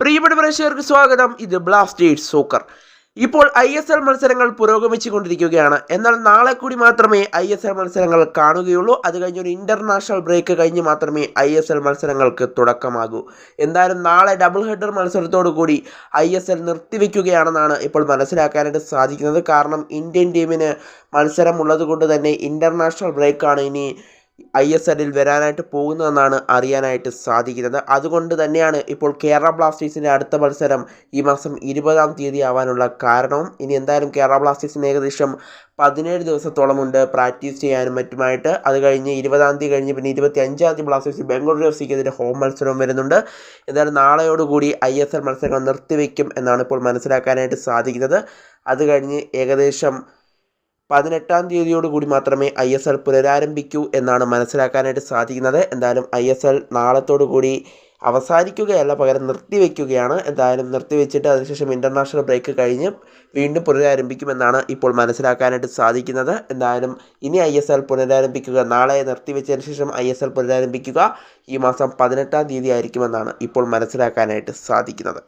പ്രിയപ്പെട്ട പ്രേക്ഷകർക്ക് സ്വാഗതം. ഇത് ബ്ലാസ്റ്റേഴ്സ് സോക്കർ ഇപ്പോൾ ഐ എസ് എൽ മത്സരങ്ങൾ പുരോഗമിച്ചു കൊണ്ടിരിക്കുകയാണ് എന്നാൽ നാളെ കൂടി മാത്രമേ ഐ എസ് എൽ മത്സരങ്ങൾ കാണുകയുള്ളൂ. അത് കഴിഞ്ഞ് ഒരു ഇന്റർനാഷണൽ ബ്രേക്ക് കഴിഞ്ഞ് മാത്രമേ ഐ എസ് എൽ മത്സരങ്ങൾക്ക് തുടക്കമാകൂ. എന്തായാലും നാളെ ഡബിൾ ഹെഡർ മത്സരത്തോടു കൂടി ഐ എസ് എൽ നിർത്തിവെക്കുകയാണെന്നാണ് ഇപ്പോൾ മനസ്സിലാക്കാനായിട്ട് സാധിക്കുന്നത്. കാരണം ഇന്ത്യൻ ടീമിന് മത്സരം ഉള്ളതുകൊണ്ട് തന്നെ ഇന്റർനാഷണൽ ബ്രേക്കാണ് ഇനി ഐ എസ് എല്ലിൽ വരാനായിട്ട് പോകുന്നതെന്നാണ് അറിയാനായിട്ട് സാധിക്കുന്നത്. അതുകൊണ്ട് തന്നെയാണ് ഇപ്പോൾ കേരള ബ്ലാസ്റ്റേഴ്സിന്റെ അടുത്ത മത്സരം ഈ മാസം ഇരുപതാം തീയതി ആവാനുള്ള കാരണവും. ഇനി എന്തായാലും കേരള ബ്ലാസ്റ്റേഴ്സിന് ഏകദേശം പതിനേഴ് ദിവസത്തോളമുണ്ട് പ്രാക്ടീസ് ചെയ്യാനും മറ്റുമായിട്ട്. അത് കഴിഞ്ഞ് ഇരുപതാം തീയതി കഴിഞ്ഞ് പിന്നെ ഇരുപത്തി അഞ്ചാം തീയതി ബ്ലാസ്റ്റേഴ്സ് ബംഗളൂരു എഫ് സിക്കെതിരെ ഹോം മത്സരവും വരുന്നുണ്ട്. എന്തായാലും നാളെയോടുകൂടി ഐ എസ് എൽ മത്സരങ്ങൾ നിർത്തിവെക്കും എന്നാണ് ഇപ്പോൾ മനസ്സിലാക്കാനായിട്ട് സാധിക്കുന്നത്. അത് കഴിഞ്ഞ് ഏകദേശം പതിനെട്ടാം തീയതിയോട് കൂടി മാത്രമേ ഐ എസ് എൽ പുനരാരംഭിക്കൂ എന്നാണ് മനസ്സിലാക്കാനായിട്ട് സാധിക്കുന്നത്. എന്തായാലും ഐ എസ് എൽ നാളത്തോടു കൂടി അവസാനിക്കുകയല്ല പകരം നിർത്തിവെക്കുകയാണ്. എന്തായാലും നിർത്തിവെച്ചിട്ട് അതിനുശേഷം ഇന്റർനാഷണൽ ബ്രേക്ക് കഴിഞ്ഞ് വീണ്ടും പുനരാരംഭിക്കുമെന്നാണ് ഇപ്പോൾ മനസ്സിലാക്കാനായിട്ട് സാധിക്കുന്നത്. എന്തായാലും ഇനി ഐ എസ് എൽ പുനരാരംഭിക്കുക നാളെ നിർത്തിവെച്ചതിന് ശേഷം ഐ എസ് എൽ പുനരാരംഭിക്കുക ഈ മാസം പതിനെട്ടാം തീയതി ആയിരിക്കുമെന്നാണ് ഇപ്പോൾ മനസ്സിലാക്കാനായിട്ട് സാധിക്കുന്നത്.